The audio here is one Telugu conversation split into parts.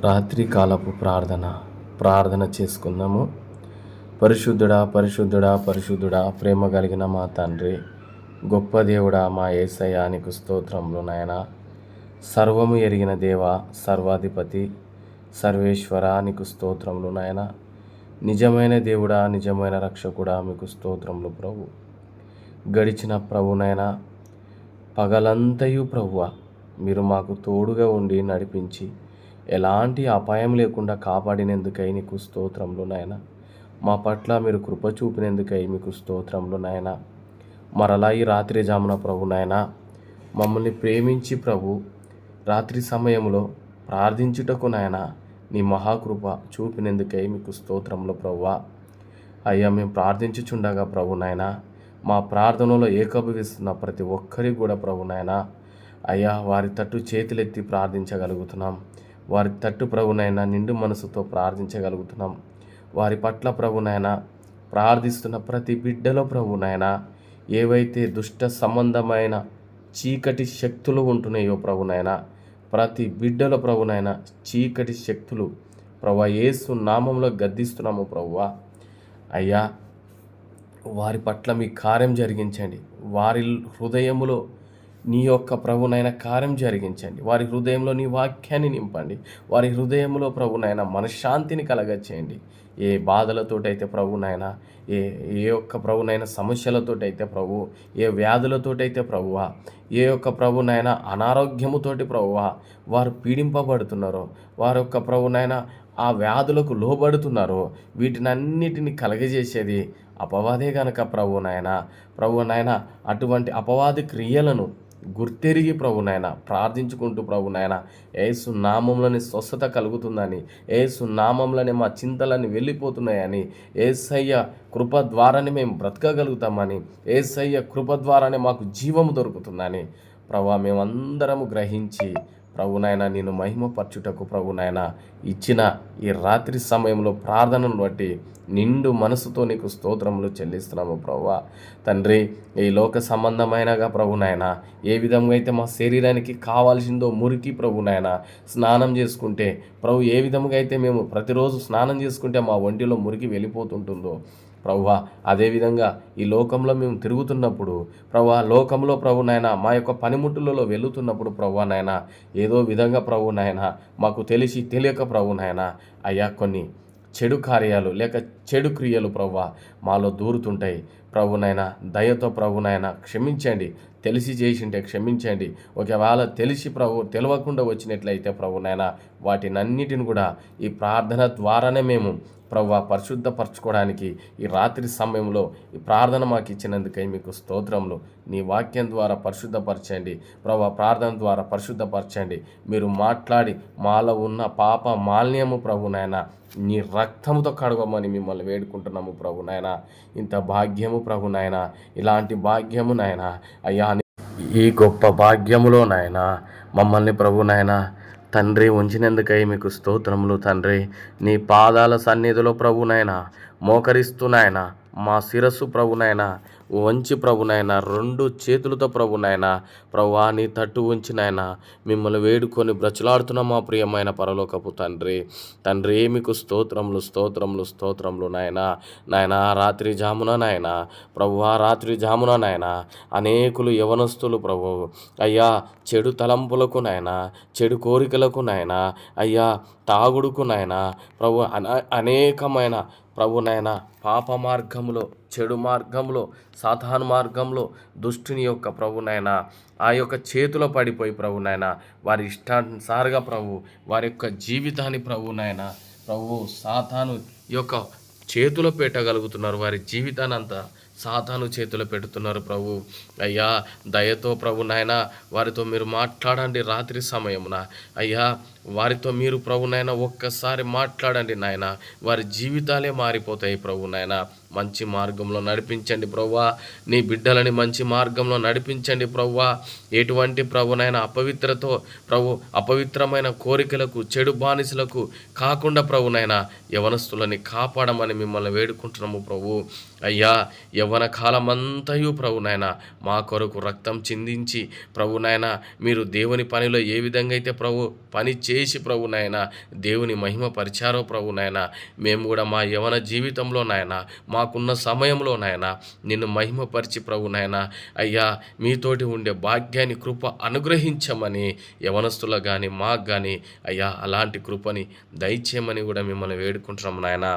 రాత్రి కాలపు ప్రార్థన ప్రార్థన చేసుకుందాము పరిశుద్ధుడా పరిశుద్ధుడా పరిశుద్ధుడా ప్రేమ కలిగిన మా తండ్రి గొప్ప దేవుడా మా ఏసయానికి స్తోత్రంలో స్తోత్రములు నాయన. సర్వము ఎరిగిన దేవ సర్వాధిపతి సర్వేశ్వర నీకు స్తోత్రములు నాయన. నిజమైన దేవుడా నిజమైన రక్షకుడా మీకు స్తోత్రములు ప్రభు. గడిచిన ప్రభునైనా పగలంతయు ప్రభువ మీరు మాకు తోడుగా ఉండి నడిపించి ఎలాంటి అపాయం లేకుండా కాపాడినందుకై నీకు స్తోత్రములు నాయన. మా పట్ల మీరు కృప చూపినందుకై మీకు స్తోత్రములు నాయన. మరలా ఈ రాత్రి జామున ప్రభు నాయన మమ్మల్ని ప్రేమించి ప్రభు రాత్రి సమయంలో ప్రార్థించుటకు నాయన నీ మహాకృప చూపినందుకై మీకు స్తోత్రములు ప్రభువా అయ్యా మేము ప్రార్థించుచుండగా ప్రభు నాయన మా ప్రార్థనలో ఏకభవిస్తున్న ప్రతి ఒక్కరికి కూడా ప్రభు నాయన అయ్యా వారి తట్టు చేతులెత్తి ప్రార్థించగలుగుతున్నాం. వారి తట్టు ప్రభునైనా నిండు మనసుతో ప్రార్థించగలుగుతున్నాం. వారి పట్ల ప్రభునైనా ప్రార్థిస్తున్న ప్రతి బిడ్డలో ప్రభునైనా ఏవైతే దుష్ట సంబంధమైన చీకటి శక్తులు ఉంటున్నాయో ప్రభునైనా ప్రతి బిడ్డల ప్రభునైనా చీకటి శక్తులు ప్రభు ఏసు నామంలో గద్దిస్తున్నాము ప్రభువా. అయ్యా వారి పట్ల మీ కార్యం జరిగించండి. వారి హృదయములో నీ యొక్క ప్రభునైన కార్యం జరిగించండి. వారి హృదయంలో నీ వాక్యాన్ని నింపండి. వారి హృదయంలో ప్రభునైనా మనశ్శాంతిని కలగచేయండి. ఏ బాధలతోటైతే ప్రభునైనా ఏ ఏ యొక్క ప్రభునైనా సమస్యలతోటైతే ప్రభు ఏ వ్యాధులతోటైతే ప్రభువా ఏ యొక్క ప్రభునైనా అనారోగ్యముతోటి ప్రభువా వారు పీడింపబడుతున్నారో వారి యొక్క ప్రభునైనా ఆ వ్యాధులకు లోబడుతున్నారో వీటినన్నిటిని కలగజేసేది అపవాదే గనక ప్రభు నాయన ప్రభు నాయన అటువంటి అపవాది క్రియలను గుర్తెరిగి ప్రభు నాయన ప్రార్థించుకుంటూ ప్రభు నాయన ఏసు నామంలోని స్వస్థత కలుగుతుందని ఏసు నామంలోనే మా చింతలన్నీ వెళ్ళిపోతున్నాయని ఏసయ్య కృప ద్వారానే మేము బ్రతకగలుగుతామని ఏసయ్య కృప ద్వారానే మాకు జీవము దొరుకుతుందని ప్రభా మేమందరము గ్రహించి ప్రభునైనా నేను మహిమపరచుటకు ప్రభునైనా ఇచ్చిన ఈ రాత్రి సమయంలో ప్రార్థనను బట్టి నిండు మనసుతో నీకు స్తోత్రములు చెల్లిస్తున్నాము ప్రభు తండ్రి ఈ లోక సంబంధమైనగా ప్రభునైనా ఏ విధంగా అయితే మా శరీరానికి కావాల్సిందో మురికి ప్రభునైనా స్నానం చేసుకుంటే ప్రభు ఏ విధంగా అయితే మేము ప్రతిరోజు స్నానం చేసుకుంటే మా ఒంటిలో మురికి వెళ్ళిపోతుంటుందో ప్రభువా అదేవిధంగా ఈ లోకంలో మేము తిరుగుతున్నప్పుడు ప్రభు లోకంలో ప్రభు నాయన మా యొక్క పనిముట్టులలో వెళుతున్నప్పుడు ప్రభు నాయన ఏదో విధంగా ప్రభు నాయన మాకు తెలిసి తెలియక ప్రభు నాయన అయ్యా కొన్ని చెడు కార్యాలు లేక చెడు క్రియలు ప్రభు మాలో దూరుతుంటాయి. ప్రభునైనా దయతో ప్రభునైనా క్షమించండి తెలిసి చేసింటే క్షమించండి. ఒకవేళ తెలిసి ప్రభు తెలియకుండా వచ్చినట్లయితే ప్రభునైనా వాటినన్నిటిని కూడా ఈ ప్రార్థన ద్వారానే మేము ప్రభు పరిశుద్ధపరచుకోవడానికి ఈ రాత్రి సమయంలో ఈ ప్రార్థన మాకు ఇచ్చినందుకై మీకు స్తోత్రములు. నీ వాక్యం ద్వారా పరిశుద్ధపరచండి. ప్రభు ప్రార్థన ద్వారా పరిశుద్ధపరచండి. మీరు మాట్లాడి మాలో ఉన్న పాప మాలిన్యము నాయన నీ రక్తముతో కడగమని మిమ్మల్ని వేడుకుంటున్నాము ప్రభు నాయన. ఇంత భాగ్యము ప్రభు నాయన ఇలాంటి భాగ్యము నాయన అయ్యా ఈ గొప్ప భాగ్యములో నాయన మమ్మల్ని ప్రభు నాయన తండ్రి ఉంచినందుకై మీకు స్తోత్రములు తండ్రి. నీ పాదాల సన్నిధిలో ప్రభునైనా మోకరిస్తున్నాయన మా శిరస్సు ప్రభునైనా వంచి ప్రభునైనా రెండు చేతులతో ప్రభునైనా ప్రభా నీ తట్టు ఉంచినైనా మిమ్మల్ని వేడుకొని బ్రచులాడుతున్న మా ప్రియమైన పరలోకపు తండ్రి. తండ్రి మీకు స్తోత్రములు స్తోత్రములు స్తోత్రములు నాయన. నాయన రాత్రి జామున నాయన ప్రభువా రాత్రి జామున నాయన అనేకులు యవనస్తులు ప్రభు. అయ్యా చెడు తలంపులకు నాయన చెడు కోరికలకు నాయన అయ్యా తాగుడుకు నాయన ప్రభు అనేకమైన ప్రభునైనా పాప మార్గంలో చెడు మార్గంలో సాధారణ మార్గంలో దుష్టుని యొక్క ప్రభునైనా ఆ యొక్క చేతిలో పడిపోయి ప్రభునైనా వారి ఇష్టానుసారుగా ప్రభు వారి యొక్క జీవితాన్ని ప్రభునైనా ప్రభు సాతాను యొక్క చేతిలో పెట్టగలుగుతున్నారు వారి జీవితాన్ని అంతా సాతాను చేతిలో పెడుతున్నారు ప్రభు. అయ్యా దయతో ప్రభు నాయన వారితో మీరు మాట్లాడండి రాత్రి సమయమున. అయ్యా వారితో మీరు ప్రభు నాయన ఒక్కసారి మాట్లాడండి నాయన. వారి జీవితాలే మారిపోతాయి ప్రభు నాయన. మంచి మార్గంలో నడిపించండి ప్రవ్వా. నీ బిడ్డలని మంచి మార్గంలో నడిపించండి ప్రవ్వా. ఎటువంటి ప్రభునైనా అపవిత్రతో ప్రభు అపవిత్రమైన కోరికలకు చెడు బానిసలకు కాకుండా ప్రభునైనా యవనస్తులని కాపాడమని మిమ్మల్ని వేడుకుంటున్నాము ప్రభు. అయ్యా యవ్వన కాలమంతయు ప్రభునైనా మా కొరకు రక్తం చిందించి ప్రభునైనా మీరు దేవుని పనిలో ఏ విధంగా అయితే ప్రభు పని చేసి ప్రభునైనా దేవుని మహిమ పరిచారో ప్రభునైనా మేము కూడా మా యవన జీవితంలో నాయన మాకున్న సమయంలో నాయన నిన్ను మహిమపరిచి ప్రభునైనా అయ్యా మీతోటి ఉండే భాగ్యాన్ని కృప అనుగ్రహించమని యవనస్తులకు కానీ మాకు కానీ అయ్యా అలాంటి కృపని దయచేయమని కూడా మిమ్మల్ని వేడుకుంటున్నాం నాయనా.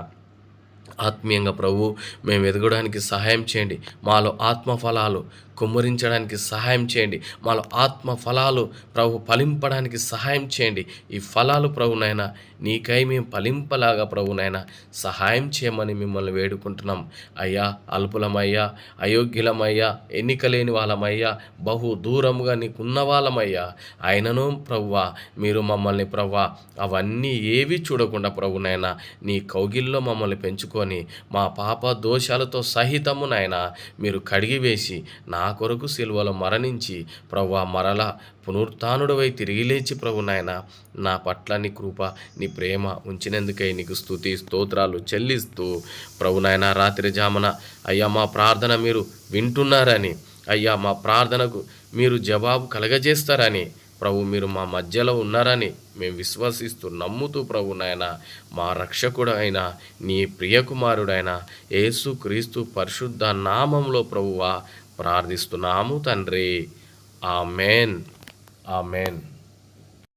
ఆత్మీయంగా ప్రభు మేము ఎదగడానికి సహాయం చేయండి. మాలో ఆత్మఫలాలు కుమ్మరించడానికి సహాయం చేయండి. మాలో ఆత్మ ఫలాలు ప్రభు ఫలింపడానికి సహాయం చేయండి. ఈ ఫలాలు ప్రభునైనా నీకై మేము ఫలింపలాగా ప్రభునైనా సహాయం చేయమని మిమ్మల్ని వేడుకుంటున్నాం. అయ్యా అల్పులమయ్యా అయోగ్యులమయ్యా ఎన్నిక లేని వాళ్ళమయ్యా బహు దూరముగా నీకున్న వాళ్ళమయ్యా. అయినను ప్రవ్వా మీరు మమ్మల్ని ప్రవ్వా అవన్నీ ఏవి చూడకుండా ప్రభునైనా నీ కౌగిల్లో మమ్మల్ని పెంచుకొని మా పాప దోషాలతో సహితము నాయన మీరు కడిగివేసి నా కొరకు సిలువలో మరణించి ప్రభు మరల పునరుత్నుడవై తిరిగి లేచి ప్రభు నాయన నా పట్ల నీ కృప నీ ప్రేమ ఉంచినందుకై నీకు స్థుతి స్తోత్రాలు చెల్లిస్తూ ప్రభు నాయన రాత్రి జామున అయ్యా మా ప్రార్థన మీరు వింటున్నారని అయ్యా మా ప్రార్థనకు మీరు జవాబు కలగజేస్తారని ప్రభు మీరు మా మధ్యలో ఉన్నారని మేము విశ్వసిస్తూ నమ్ముతూ ప్రభు నాయన మా రక్షకుడు అయిన నీ ప్రియకుమారుడైన యేసు క్రీస్తు పరిశుద్ధ నామంలో ప్రభువా ప్రార్థిస్తున్నాము తండ్రి. ఆమెన్. ఆమెన్.